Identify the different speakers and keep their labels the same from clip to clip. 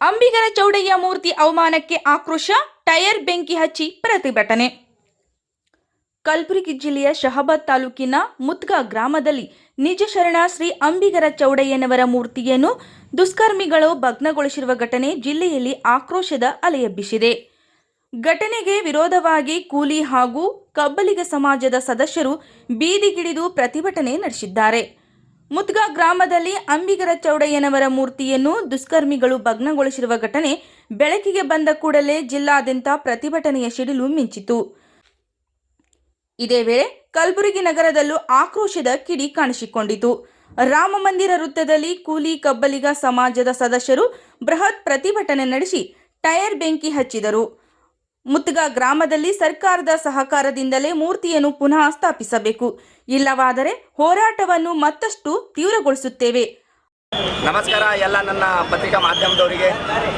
Speaker 1: ಅಂಬಿಗರ ಚೌಡಯ್ಯ ಮೂರ್ತಿ ಅವಮಾನಕ್ಕೆ ಆಕ್ರೋಶ ಟೈರ್ ಬೆಂಕಿ ಹಚ್ಚಿ ಪ್ರತಿಭಟನೆ. ಕಲಬುರಗಿ ಜಿಲ್ಲೆಯ ಶಹಾಬಾದ್ ತಾಲೂಕಿನ ಮುತ್ಗಾ ಗ್ರಾಮದಲ್ಲಿ ನಿಜ ಶರಣ ಶ್ರೀ ಅಂಬಿಗರ ಚೌಡಯ್ಯನವರ ಮೂರ್ತಿಯನ್ನು ದುಷ್ಕರ್ಮಿಗಳು ಭಗ್ನಗೊಳಿಸಿರುವ ಘಟನೆ ಜಿಲ್ಲೆಯಲ್ಲಿ ಆಕ್ರೋಶದ ಅಲೆಯಬ್ಬಿಸಿದೆ ಘಟನೆಗೆ ವಿರೋಧವಾಗಿ ಕೂಲಿ ಹಾಗೂ ಕಬ್ಬಲಿಗ ಸಮಾಜದ ಸದಸ್ಯರು ಬೀದಿಗಿಳಿದು ಪ್ರತಿಭಟನೆ ನಡೆಸಿದ್ದಾರೆ. ಮುತ್ಗಾ ಗ್ರಾಮದಲ್ಲಿ ಅಂಬಿಗರ ಚೌಡಯ್ಯನವರ ಮೂರ್ತಿಯನ್ನು ದುಷ್ಕರ್ಮಿಗಳು ಭಗ್ನಗೊಳಿಸಿರುವ ಘಟನೆ ಬೆಳಕಿಗೆ ಬಂದ ಕೂಡಲೇ ಜಿಲ್ಲಾದ್ಯಂತ ಪ್ರತಿಭಟನೆಯ ಸಿಡಿಲು ಮಿಂಚಿತು. ಇದೇ ವೇಳೆ ಕಲಬುರಗಿ ನಗರದಲ್ಲೂ ಆಕ್ರೋಶದ ಕಿಡಿ ಕಾಣಿಸಿಕೊಂಡಿತು. ರಾಮ ಮಂದಿರ ವೃತ್ತದಲ್ಲಿ ಕೂಲಿ ಕಬ್ಬಲಿಗ ಸಮಾಜದ ಸದಸ್ಯರು ಬೃಹತ್ ಪ್ರತಿಭಟನೆ ನಡೆಸಿ ಟೈರ್ ಬೆಂಕಿ ಹಚ್ಚಿದರು. ಮುತ್ಗಾ ಗ್ರಾಮದಲ್ಲಿ ಸರ್ಕಾರದ ಸಹಕಾರದಿಂದಲೇ ಮೂರ್ತಿಯನ್ನು ಪುನಃ ಸ್ಥಾಪಿಸಬೇಕು. ಇಲ್ಲವಾದರೆ ಹೋರಾಟವನ್ನು ಮತ್ತಷ್ಟು ತೀವ್ರಗೊಳಿಸುತ್ತೇವೆ.
Speaker 2: ನಮಸ್ಕಾರ, ಎಲ್ಲ ನನ್ನ ಪತ್ರಿಕಾ ಮಾಧ್ಯಮದವರಿಗೆ.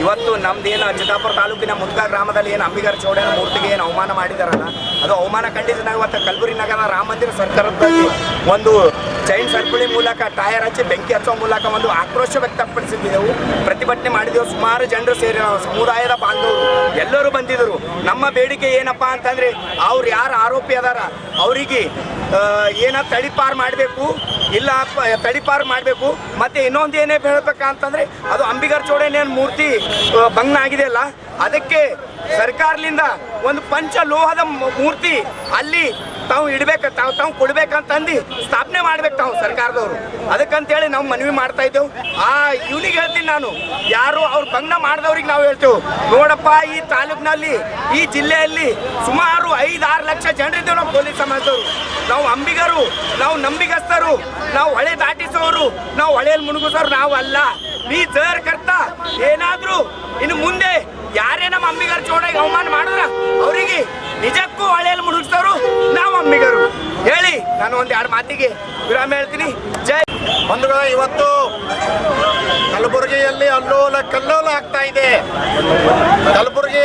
Speaker 2: ಇವತ್ತು ನಮ್ದೇನು ಚಿತ್ತಾಪುರ ತಾಲೂಕಿನ ಮುದ್ಗಾ ಗ್ರಾಮದಲ್ಲಿ ಏನು ಅಂಬಿಗರ ಚೌಡನ ಮೂರ್ತಿಗೆ ಏನು ಅವಮಾನ ಮಾಡಿದಾರಲ್ಲ ಅದು ಅವಮಾನ ಖಂಡಿತ ನಾವು ಇವತ್ತು ಕಲಬುರಗಿ ನಗರ ರಾಮ ಮಂದಿರ ಸರ್ಕಾರದ ಒಂದು ಚೈನ್ ಸರ್ಕುಳಿ ಮೂಲಕ ಟಯರ್ ಹಚ್ಚಿ ಬೆಂಕಿ ಹಚ್ಚುವ ಮೂಲಕ ಒಂದು ಆಕ್ರೋಶ ವ್ಯಕ್ತಪಡಿಸಿದ್ದೆವು. ಪ್ರತಿಭಟನೆ ಮಾಡಿದೆವು. ಸುಮಾರು ಜನರು ಸೇರಿ ಸಮುದಾಯದ ಬಾಂಧವರು. ಎಲ್ಲರೂ ಬಂದಿದ್ದರು. ನಮ್ಮ ಬೇಡಿಕೆ ಏನಪ್ಪ ಅಂತಂದ್ರೆ ಅವ್ರು ಯಾರು ಆರೋಪಿ ಅದಾರ? ಅವರಿಗೆ ಏನ ತಡಿಪಾರು ಮಾಡಬೇಕು? ಇಲ್ಲ, ತಡಿಪಾರು ಮಾಡಬೇಕು. ಮತ್ತೆ ಇನ್ನೊಂದು ಏನೇ ಹೇಳ್ಬೇಕಂತಂದ್ರೆ ಅದು ಅಂಬಿಗರ್ ಚೌಡೇನೇನು ಮೂರ್ತಿ ಭಗ್ನ ಆಗಿದೆಯಲ್ಲ ಅದಕ್ಕೆ ಸರ್ಕಾರದಿಂದ ಒಂದು ಪಂಚ ಲೋಹದ ಮೂರ್ತಿ ಅಲ್ಲಿ ತಾವು ಇಡ್ಬೇಕು, ತಾವು ತಾವು ಕೊಡ್ಬೇಕಂತಂದು ಸ್ಥಾಪನೆ ಮಾಡ್ಬೇಕು ತಾವು ಸರ್ಕಾರದವರು. ಅದಕ್ಕಂತೇಳಿ ನಾವು ಮನವಿ ಮಾಡ್ತಾ ಇದ್ದೇವೆ. ಆ ಇವನಿಗೆ ಹೇಳ್ತೀನಿ ನಾನು, ಯಾರು ಅವ್ರು ಭಂಗ ಮಾಡಿದವ್ರಿಗೆ ನಾವು ಹೇಳ್ತೇವೆ. ನೋಡಪ್ಪ, ಈ ತಾಲೂಕಿನಲ್ಲಿ, ಈ ಜಿಲ್ಲೆಯಲ್ಲಿ ಸುಮಾರು ಐದಾರು ಲಕ್ಷ ಜನರಿದ್ದೇವೆ ನಾವು ಪೊಲೀಸ್ ಸಮಾಜದವರು. ನಾವು ಅಂಬಿಗರು, ನಾವು ನಂಬಿಗಸ್ತರು, ನಾವು ಹೊಳೆ ದಾಟಿಸೋರು, ನಾವು ಹೊಳೆಯಲ್ಲಿ ಮುಳುಗಿಸೋರು ನಾವು ಅಲ್ಲ. ನೀ ಜರ್ ಕರ್ತ, ಏನಾದ್ರೂ ಇನ್ನು ಮುಂದೆ ಯಾರೇ ನಮ್ಮ ಅಂಬಿಗರ ಚೋಡಾಗಿ ಅವಮಾನ ಮಾಡಿದ್ರ, ಅವರಿಗೆ ನಿಜಕ್ಕೂ ಹೊಳೆಯಲ್ಲಿ ಹೇಳಿ ನಾನು ಒಂದ್ ಎರಡು ಮಾತಿಗೆ ವಿರಾಮ ಹೇಳ್ತೀನಿ. ಜೈ
Speaker 3: ಬಂಧುಗಳ, ಇವತ್ತು ಕಲಬುರಗಿಯಲ್ಲಿ ಅಲ್ಲೋಲ ಕಲ್ಲೋಲ ಆಗ್ತಾ ಇದೆ. ಕಲಬುರಗಿ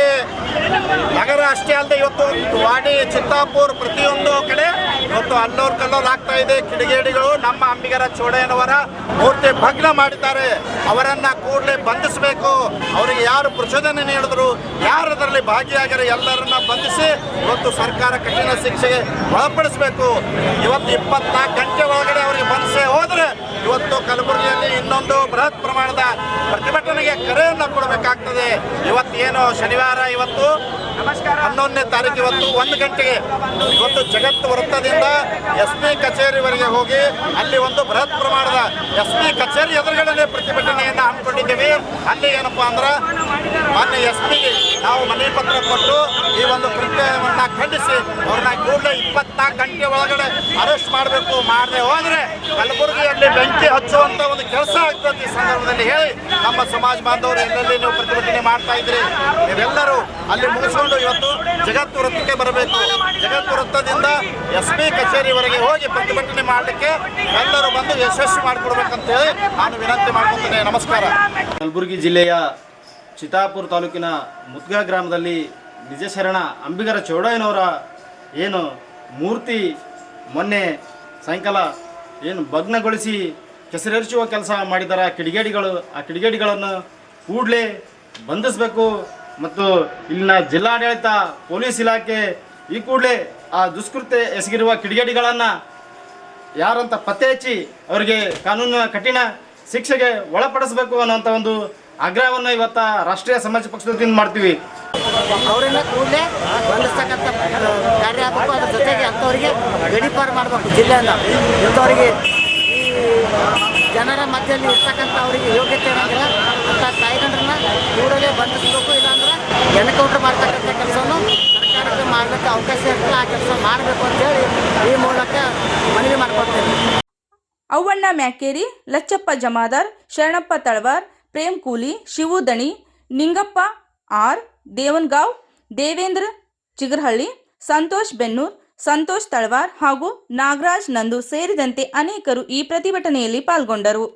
Speaker 3: ನಗರ ಅಷ್ಟೇ ಅಲ್ಲದೆ ಇವತ್ತು ವಾಡಿ ಚಿತ್ತಾಪುರ್ ಪ್ರತಿಯೊಂದು ಕಡೆ ಇವತ್ತು ಅಲ್ಲೋರ್ ಕಲ್ಲೋರ್ ಆಗ್ತಾ ಇದೆ, ಕಿಡಿಗೇಡಿಗಳು. ನಮ್ಮ ಅಂಬಿಗರ ಚೋಡಯ್ಯನವರ ಮೂರ್ತಿ ಭಗ್ನ ಮಾಡಿದ್ದಾರೆ. ಅವರನ್ನ ಕೂಡಲೇ ಬಂಧಿಸಬೇಕು. ಅವರಿಗೆ ಯಾರು ಪ್ರಚೋದನೆ ನೀಡಿದ್ರು, ಯಾರು ಅದರಲ್ಲಿ ಭಾಗಿಯಾಗಿರೋ ಎಲ್ಲರನ್ನ ಬಂಧಿಸಿ ಇವತ್ತು ಸರ್ಕಾರ ಕಠಿಣ ಶಿಕ್ಷೆಗೆ ಒಳಪಡಿಸಬೇಕು. ಇವತ್ತು ಇಪ್ಪತ್ನಾಲ್ಕು ಗಂಟೆ ಒಳಗಡೆ ಅವರಿಗೆ ಬಂಧಿಸೇ ಹೋದ್ರೆ ಇವತ್ತು ಕಲಬುರಗಿಯಲ್ಲಿ ಇನ್ನೊಂದು ಬೃಹತ್ ಪ್ರಮಾಣದ ಪ್ರತಿಭಟನೆಗೆ ಕರೆಯನ್ನು ಕೊಡಬೇಕಾಗ್ತದೆ. ಇವತ್ತು ಏನು ಶನಿವಾರ ಇವತ್ತು?
Speaker 2: ನಮಸ್ಕಾರ.
Speaker 3: ಹನ್ನೊಂದನೇ ತಾರೀಕು ಇವತ್ತು ಒಂದು ಗಂಟೆಗೆ. ಇವತ್ತು ಜಗತ್ತು ವೃತ್ತದಿಂದ ಎಸ್ ಪಿ ಕಚೇರಿವರೆಗೆ ಹೋಗಿ ಅಲ್ಲಿ ಒಂದು ಬೃಹತ್ ಪ್ರಮಾಣದ ಎಸ್ ಪಿ ಕಚೇರಿ ಎದುರುಗಡೆ ಪ್ರತಿಭಟನೆಯನ್ನು ಹಮ್ಮಿಕೊಂಡಿದ್ದೇವೆ. ಅಲ್ಲಿ ಏನಪ್ಪಾ ಅಂದ್ರೆ ಮಾನ್ಯ ಎಸ್ ಪಿಗೆ ನಾವು ಮನವಿ ಪತ್ರ ಕೊಟ್ಟು ಈ ಒಂದು ಕೃತ್ಯವನ್ನ ಖಂಡಿಸಿ ಅವ್ರನ್ನ ಕೂಡಲೇ ಇಪ್ಪತ್ನಾಲ್ಕು ಗಂಟೆ ಒಳಗಡೆ ಅರೆಸ್ಟ್ ಮಾಡಬೇಕು ಮಾಡದೆ ಹೋದ್ರೆ ಕಲಬುರಗಿಯಲ್ಲಿ ಬೆಂಕಿ ಹಚ್ಚುವಂತ ಒಂದು ಕೆಲಸ ಆಗ್ತದೆ ಈ ಸಂದರ್ಭದಲ್ಲಿ ಹೇಳಿ ನಮ್ಮ ಸಮಾಜ ಬಾಂಧವರು ಎಲ್ಲೆಲ್ಲಿ ನೀವು ಪ್ರತಿಭಟನೆ ಮಾಡ್ತಾ ಇದ್ರಿ ನೀವೆಲ್ಲರೂ ಅಲ್ಲಿ ಮುಗಿಸ್ಕೊಂಡು ಇವತ್ತು ಜಗತ್ತು ವೃತ್ತಕ್ಕೆ ಬರಬೇಕು. ಜಗತ್ತು ವೃತ್ತದಿಂದ ಎಸ್ ಪಿ ಕಚೇರಿವರೆಗೆ ಹೋಗಿ ಪ್ರತಿಭಟನೆ ಮಾಡಲಿಕ್ಕೆ ಎಲ್ಲರೂ ಬಂದು ಯಶಸ್ವಿ ಮಾಡಿಕೊಡ್ಬೇಕಂತ ಹೇಳಿ ನಾನು ವಿನಂತಿ ಮಾಡ್ಕೊತೇನೆ. ನಮಸ್ಕಾರ.
Speaker 4: ಕಲಬುರಗಿ ಜಿಲ್ಲೆಯ ಚಿತಾಪುರ ತಾಲೂಕಿನ ಮುದ್ಗಾ ಗ್ರಾಮದಲ್ಲಿ ನಿಜಶರಣ ಅಂಬಿಗರ ಚೌಡಯ್ಯನವರ ಏನು ಮೂರ್ತಿ ಮೊನ್ನೆ ಸಾಯಂಕಾಲ ಏನು ಭಗ್ನಗೊಳಿಸಿ ಕೆಸರೆರಿಸುವ ಕೆಲಸ ಮಾಡಿದ್ದಾರೆ ಆ ಕಿಡಿಗೇಡಿಗಳು, ಆ ಕಿಡಿಗೇಡಿಗಳನ್ನು ಕೂಡಲೇ ಬಂಧಿಸಬೇಕು ಮತ್ತು ಇಲ್ಲಿನ ಜಿಲ್ಲಾಡಳಿತ, ಪೊಲೀಸ್ ಇಲಾಖೆ ಈ ಕೂಡಲೇ ಆ ದುಷ್ಕೃತ್ಯ ಎಸಗಿರುವ ಕಿಡಿಗೇಡಿಗಳನ್ನು ಯಾರಂತ ಪತ್ತೆ ಹಚ್ಚಿ ಅವರಿಗೆ ಕಾನೂನಿನ ಕಠಿಣ ಶಿಕ್ಷೆಗೆ ಒಳಪಡಿಸಬೇಕು ಅನ್ನುವಂಥ ಒಂದು ಆಗ್ರಹವನ್ನು ಇವತ್ತ ರಾಷ್ಟ್ರೀಯ ಸಮಾಜ ಪಕ್ಷದ ವತಿಯಿಂದ ಮಾಡ್ತೀವಿ.
Speaker 5: ಅವರನ್ನ ಕೂಡಲೇ ಬಂಧಿಸ್ತಕ್ಕಂಥ ಕಾರ್ಯ ಆಗಬೇಕು ಅದ್ರ ಜೊತೆಗೆ ಅಂಥವರಿಗೆ ಗಡೀಪಾರು ಮಾಡಬೇಕು ಜಿಲ್ಲೆಯನ್ನು ಇಂಥವರಿಗೆ ಈ ಜನರ ಮಧ್ಯದಲ್ಲಿ ಇರ್ತಕ್ಕಂಥ ಅವರಿಗೆ ಯೋಗ್ಯತೆ ಏನಾಗಿಲ್ಲ ಅಂಥ ತಾಯಿಗಂಡ್ರನ್ನ ಕೂಡಲೇ ಬಂಧಿಸಬೇಕು ಇಲ್ಲಾಂದ್ರೆ ಎನ್ಕೌಂಟರ್ ಮಾಡ್ತಕ್ಕಂಥ ಕೆಲಸವನ್ನು ಸರ್ಕಾರಕ್ಕೆ ಮಾಡಲಿಕ್ಕೆ ಅವಕಾಶ ಇರ್ತದೆ ಆ ಕೆಲಸ ಮಾಡಬೇಕು ಅಂತೇಳಿ ಈ ಮೂಲಕ ಮನವಿ ಮಾಡ್ಕೊಡ್ತೇನೆ
Speaker 1: ಅವಣ್ಣ ಮ್ಯಾಕೇರಿ ಲಚ್ಚಪ್ಪ ಜಮಾದಾರ್ ಶರಣಪ್ಪ ತಳವಾರ್ ಪ್ರೇಮ್ ಕೂಲಿ ಶಿವು ದಣಿ ನಿಂಗಪ್ಪ, ಆರ್, ದೇವನ್ಗಾವ್, ದೇವೇಂದ್ರ, ಚಿಗರಹಳ್ಳಿ, ಸಂತೋಷ್ ಬೆನ್ನೂರ್, ಸಂತೋಷ್ ತಳವಾರ್ ಹಾಗೂ ನಾಗರಾಜ್ ನಂದು ಸೇರಿದಂತೆ ಅನೇಕರು ಈ ಪ್ರತಿಭಟನೆಯಲ್ಲಿ ಪಾಲ್ಗೊಂಡರು.